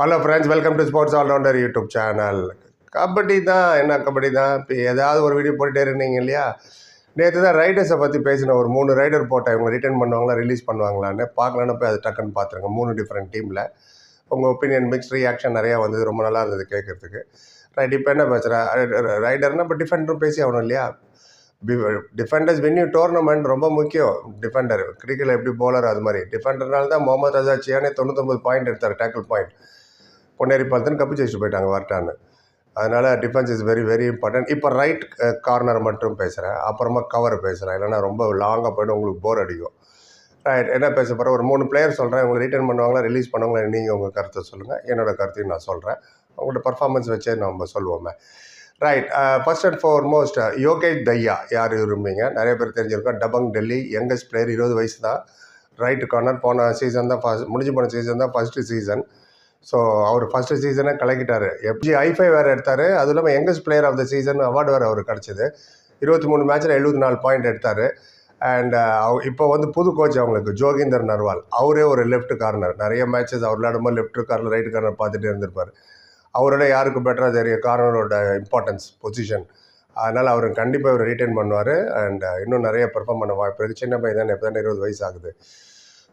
Hello friends welcome to sports allrounder YouTube channel kabaddi தான் என்ன கபடி தான்? இப்போ ஏதாவது ஒரு வீடியோ போட்டுட்டே இருந்தீங்க இல்லையா? நேற்று தான் ரைடர்ஸை பற்றி பேசின ஒரு மூணு ரைடர் போட்டேன் இவங்க ரிட்டர்ன் பண்ணுவாங்களா ரிலீஸ் பண்ணுவாங்களான்னு. பார்க்கலான்னு போய் அது டக்குன்னு பார்த்துருங்க. மூணு டிஃப்ரெண்ட் டீமில் உங்கள் ஒப்பீனியன் மிக்ஸ் ரியாக்ஷன் நிறையா வந்தது. ரொம்ப நல்லா இருந்தது கேட்குறதுக்கு. ரைட் இப்போ என்ன பேசுகிறேன் ரைடர்னா இப்போ டிஃபெண்டரும் பேசி ஆகணும் இல்லையா? டிஃபெண்டர்ஸ் வென்யூ டோர்னமெண்ட் ரொம்ப முக்கியம். டிஃபெண்டர் கிரிக்கெட்டில் எப்படி போலர் அது மாதிரி. டிஃபெண்டர்னால தான் முகமது ரஜா சியானே தொண்ணூத்தொம்பது பாயிண்ட் எடுத்தார் டேக்கிள் பாயிண்ட் பொன்னேரி பாலத்தின் கப்பு ஜெயிச்சுட்டு போயிட்டாங்க வரட்டான்னு. அதனால் defence is very very important இப்போ ரைட் கார்னர் மட்டும் பேசுகிறேன் அப்புறமா கவர் பேசுகிறேன் இல்லைன்னா ரொம்ப லாங்காக போய்ட்டு உங்களுக்கு போர் அடிக்கும். ரைட் என்ன பேச போகிறேன் ஒரு மூணு பிளேயர் சொல்கிறேன் உங்களை ரிட்டர்ன் பண்ணுவாங்களா ரிலீஸ் பண்ணுவாங்களா நீங்கள் உங்கள் கருத்தை சொல்லுங்கள் என்னோடய கருத்தையும் நான் சொல்கிறேன் உங்களோட பர்ஃபார்மன்ஸ் வச்சே நம்ம சொல்லுவோமே. Right first and foremost Yogesh Dahiya. யார் விரும்புவீங்க நிறைய பேர் தெரிஞ்சிருக்கோம். டபங் டெல்லி யங்கஸ்ட் பிளேயர் இருபது வயசு தான். ரைட் கார்னர் போன சீசன் தான் ஃபஸ்ட் முடிஞ்சு போன சீசன் தான் ஃபஸ்ட்டு சீசன் ஸோ அவர் ஃபஸ்ட்டு சீசனை கலக்கிட்டார். எப்ஜி ஐஃபை வேறு எடுத்தார். அதுவும் இல்லாமல் youngest player of the season award வேறு அவர் கிடச்சிது. இருபத்தி மூணு மேட்ச்சில் எழுபத்தி நாலு பாயிண்ட் எடுத்தார். Uh, அண்ட் இப்போ வந்து புது கோச் அவங்களுக்கு ஜோகிந்தர் நர்வால் அவரே ஒரு லெஃப்ட் கார்னர் நிறைய மேட்சஸ் அவர் விளையாடும்போது லெஃப்ட் கார்னர் ரைட் கார்னர் பார்த்துட்டே இருந்திருப்பார். அவரோட யாருக்கு பெட்டராக தெரியும்? கார்னரோட இம்பார்ட்டன்ஸ் பொசிஷன் அதனால் அவர் கண்டிப்பாக இவர் ரீட்டைன் பண்ணுவார். அண்ட் uh, இன்னும் நிறைய பெர்ஃபார்ம் பண்ண வாய்ப்பு இருக்குது சின்ன பையன் தானே இப்போ தானே இருபது வயசு ஆகுது.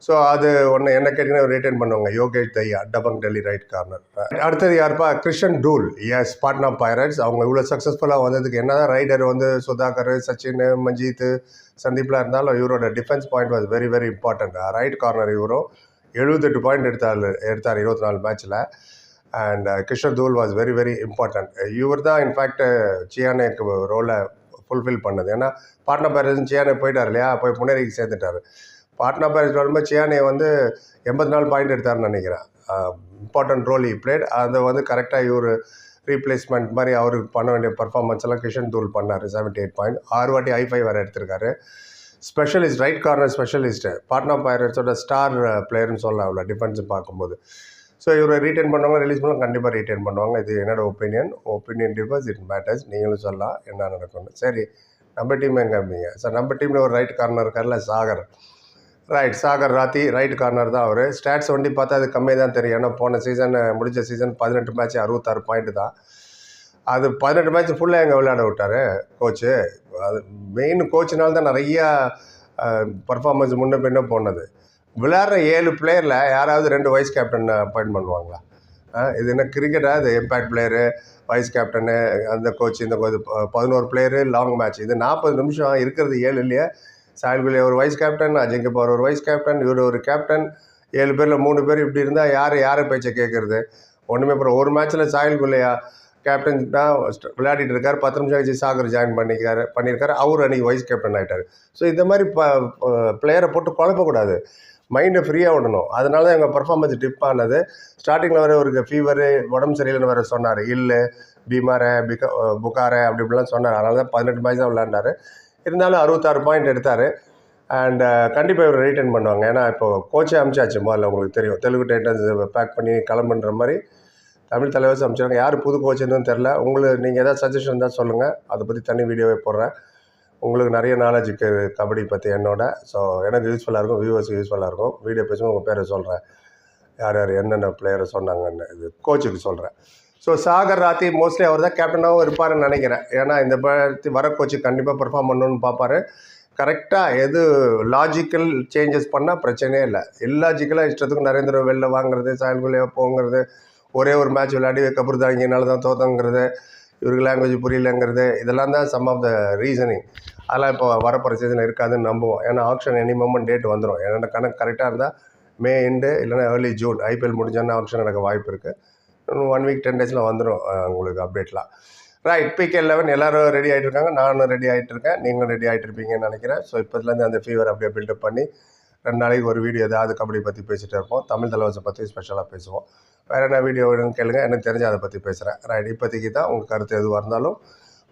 ஸோ அது ஒன்று என்ன கேட்டிங்கன்னா ரிட்டர்ன் பண்ணுவாங்க. யோகேஷ் தையா டபங் டெல்லி ரைட் கார்னர் அடுத்தது யார்ப்பா? கிருஷ்ணன் டூல். எஸ் பாட்னா பைரட்ஸ் அவங்க இவ்வளோ சக்ஸஸ்ஃபுல்லாக வந்ததுக்கு என்ன தான் ரைடர் வந்து சுதாகர் சச்சின் மஞ்சித் சந்தீப்லாம் இருந்தாலும் இவரோட defence point was very very important right corner இவரும் எழுபத்தெட்டு பாயிண்ட் எடுத்தார் எடுத்தார் இருபத்தி நாலு மேட்ச்சில் and Krishan Dhull was very very important இவர் தான் இன்ஃபேக்ட் சியானேக்கு ரோலை ஃபுல்ஃபில் பண்ணது. ஏன்னா பாட்னா பைரட்ஸ் சியானே போயிட்டார் இல்லையா? போய் புனேரிக்கு சேர்ந்துட்டார். பாட்னா பேரிஸ் வரும்போது சியானே வந்து எண்பத்தி நாலு பாயிண்ட் எடுத்தார்னு நினைக்கிறேன். இம்பார்ட்டன்ட் ரோல் இ பிளேட் அதை வந்து கரெக்டாக இவர் ரீப்ளேஸ்மெண்ட் மாதிரி அவருக்கு பண்ண வேண்டிய பர்ஃபார்மன்ஸ் எல்லாம் கிஷன் தூள் பண்ணார் செவன்ட்டி எயிட் பாயிண்ட் ஆறு வாட்டி ஐ ஃபைவ் வேறு எடுத்திருக்காரு. Specialist right corner specialist Patna பைரட்ஸோட star பிளேயர்னு சொல்லலாம் அவ்வளோ டிஃபென்ஸ் பார்க்கும்போது. ஸோ இவரை ரீட்டைன் பண்ணுவாங்க ரிலீஸ் பண்ணுவாங்க கண்டிப்பாக ரீட்டைன் பண்ணுவாங்க. இது என்னோட opinion opinion differs it matters நீங்களும் சொல்லலாம் என்ன நடக்கும்னு. சரி நம்ம டீம் எங்கே இருப்பீங்க சார் நம்ம டீமில் ஒரு ரைட் கார்னர் இருக்கார்ல Sagar. Right Sagar Rathee right corner தான் அவர். ஸ்டாட்ஸ் ஒண்டி பார்த்தா அது கம்மியாக தான் தெரியும். ஏன்னா போன சீசன் முடிஞ்ச சீசன் பதினெட்டு மேட்ச் அறுபத்தாறு பாயிண்ட் தான். அது பதினெட்டு மேட்ச் ஃபுல்லாக எங்கே விளையாட விட்டார் கோச்சு அது மெயின் கோச்சினால் தான் நிறையா பர்ஃபார்மன்ஸ் முன்ன பின்ன போனது. விளையாடுற ஏழு பிளேயரில் யாராவது ரெண்டு வைஸ் கேப்டன் அப்பாயின்ட் பண்ணுவாங்களா? இது என்ன கிரிக்கெட்டாக இது இம்பேக்ட் பிளேயரு வைஸ் கேப்டனு அந்த கோச் இந்த பதினோரு பிளேயரு லாங் மேட்ச் இது நாற்பது நிமிஷம் இருக்கிறது ஏழு இல்லையா சாயல் சாயல்குலி ஒரு வைஸ் கேப்டன் அஜய்க்கு பவர் ஒரு வைஸ் கேப்டன் இவர் ஒரு கேப்டன் ஏழு பேரில் மூணு பேர் இப்படி இருந்தால் யார் யாரை பேச்சை கேட்குறது ஒன்றுமே அப்புறம் ஒரு மேட்ச்சில் சாயல்குல்லையா கேப்டன் தான் விளையாடிட்டு இருக்கார். பத்து நிமிஷம் கழிச்சு சாகர் ஜாயின் பண்ணிக்கார் பண்ணியிருக்காரு. அவர் அன்றைக்கி வைஸ் கேப்டன் ஆகிட்டார் ஸோ இந்த மாதிரி ப பிளேயரை போட்டு குழப்பக்கூடாது. மைண்டை ஃப்ரீயாக விடணும். அதனால தான் எங்கள் பர்ஃபார்மன்ஸ் டிப் ஆனது. ஸ்டார்டிங்கில் வர ஒரு ஃபீவரு உடம்பு சரியில்லைன்னு வேறு சொன்னார். இல்லை பீமார பிக புகார அப்படி இப்படிலாம் சொன்னார். அதனால தான் பதினெட்டு மேட்ச் தான் விளையாண்டார். இருந்தாலும் அறுபத்தாறு பாயிண்ட் எடுத்தார். அண்டு uh, கண்டிப்பாக இவர் ரீட்டைன் பண்ணுவாங்க. ஏன்னா இப்போ கோச்சே அமிச்சாச்சு முதல்ல உங்களுக்கு தெரியும். தெலுங்கு டைட்டன்ஸ் பேக் பண்ணி கிளம்புன்ற மாதிரி தமிழ் தலைவர்ஸ் அமிச்சாங்க யார் புது கோச்சுன்னு தெரில உங்களுக்கு நீங்கள் எதாவது சஜஷன் தான் சொல்லுங்கள் அதை பற்றி தனி வீடியோவே போடுறேன். உங்களுக்கு நிறைய நாலேஜுக்கு கபடி பற்றி என்னோட. ஸோ எனக்கு யூஸ்ஃபுல்லாக இருக்கும். வியூவர்ஸுக்கு யூஸ்ஃபுல்லாக இருக்கும். வீடியோ பேசும்போது உங்கள் பேரை சொல்கிறேன் யார் யார் என்னென்ன பிளேயரை சொன்னாங்கன்னு இது கோச்சுக்கு சொல்கிறேன் ஸோ சாகர் ராத்தி மோஸ்ட்லி அவர் தான் கேப்டனாகவும் இருப்பாருன்னு நினைக்கிறேன். ஏன்னா இந்த வர கோச்சு கண்டிப்பாக பெர்ஃபார்ம் பண்ணணும்னு பார்ப்பாரு. கரெக்டாக எது லாஜிக்கல் சேஞ்சஸ் பண்ணால் பிரச்சனையே இல்லை. இல்லாஜிக்கலாக இஷ்டத்துக்கு நரேந்திர வெளில வாங்குறது சாயல்குள்ளே போங்கிறது ஒரே ஒரு மேட்ச் விளையாடி கபூர்தாங்கினால தான் தோத்தங்கிறது இவருக்கு லாங்குவேஜ் புரியலங்கிறது இதெல்லாம் தான் சம் ஆஃப் த ரீசனிங் அதெல்லாம் இப்போ வரப்போகிற சீசனில் இருக்காதுன்னு நம்புவோம். ஏன்னா ஆப்ஷன் எனி மூமெண்ட் டேட் வந்துடும் என்னோட கணக்கு கரெக்டாக இருந்தால் மே எண்டு இல்லைனா ஏர்லி ஜூன் ஐபிஎல் முடிஞ்சோன்னா ஆப்ஷன் நடக்க வாய்ப்பு இருக்குது ஒன் வீக் டென் டேஸில் வந்துடும் உங்களுக்கு அப்டேட்லாம் ரைட் பிகே லெவன் எல்லோரும் ரெடி ஆகிட்டு இருக்காங்க. நானும் ரெடி ஆகிட்டு இருக்கேன். நீங்களும் ரெடி ஆகிட்டு இருப்பீங்கன்னு நினைக்கிறேன். ஸோ இப்போதுலேருந்து அந்த ஃபீவர் அப்படியே பில்டப் பண்ணி ரெண்டு நாளைக்கு ஒரு வீடியோ ஏதாவது கபடி பற்றி பேசிகிட்டே இருப்போம். தமிழ் தலைவசை பற்றி ஸ்பெஷலாக பேசுவோம். வேறு என்ன வீடியோ வேணும்னு கேளுங்க. எனக்கு தெரிஞ்சு அதை பற்றி பேசுகிறேன் ரைட் இப்போதைக்கு தான் உங்கள் கருத்து எதுவாக இருந்தாலும்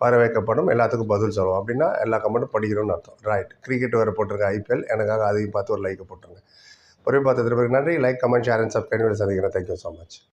வரவேற்கப்படும். எல்லாத்துக்கும் பதில் சொல்லுவோம். அப்படின்னா எல்லா கமெண்ட்டும் படிக்கணும்னு அர்த்தம். ரைட் கிரிக்கெட் வேறு போட்டிருங்க ஐபிஎல் எனக்காக அதையும் பார்த்து ஒரு லைக்கை போட்டுருங்க. பொறுப்பு பார்த்ததுக்கு நன்றி. Like comment share and subscribe சந்திக்கிறேன். Thank you so much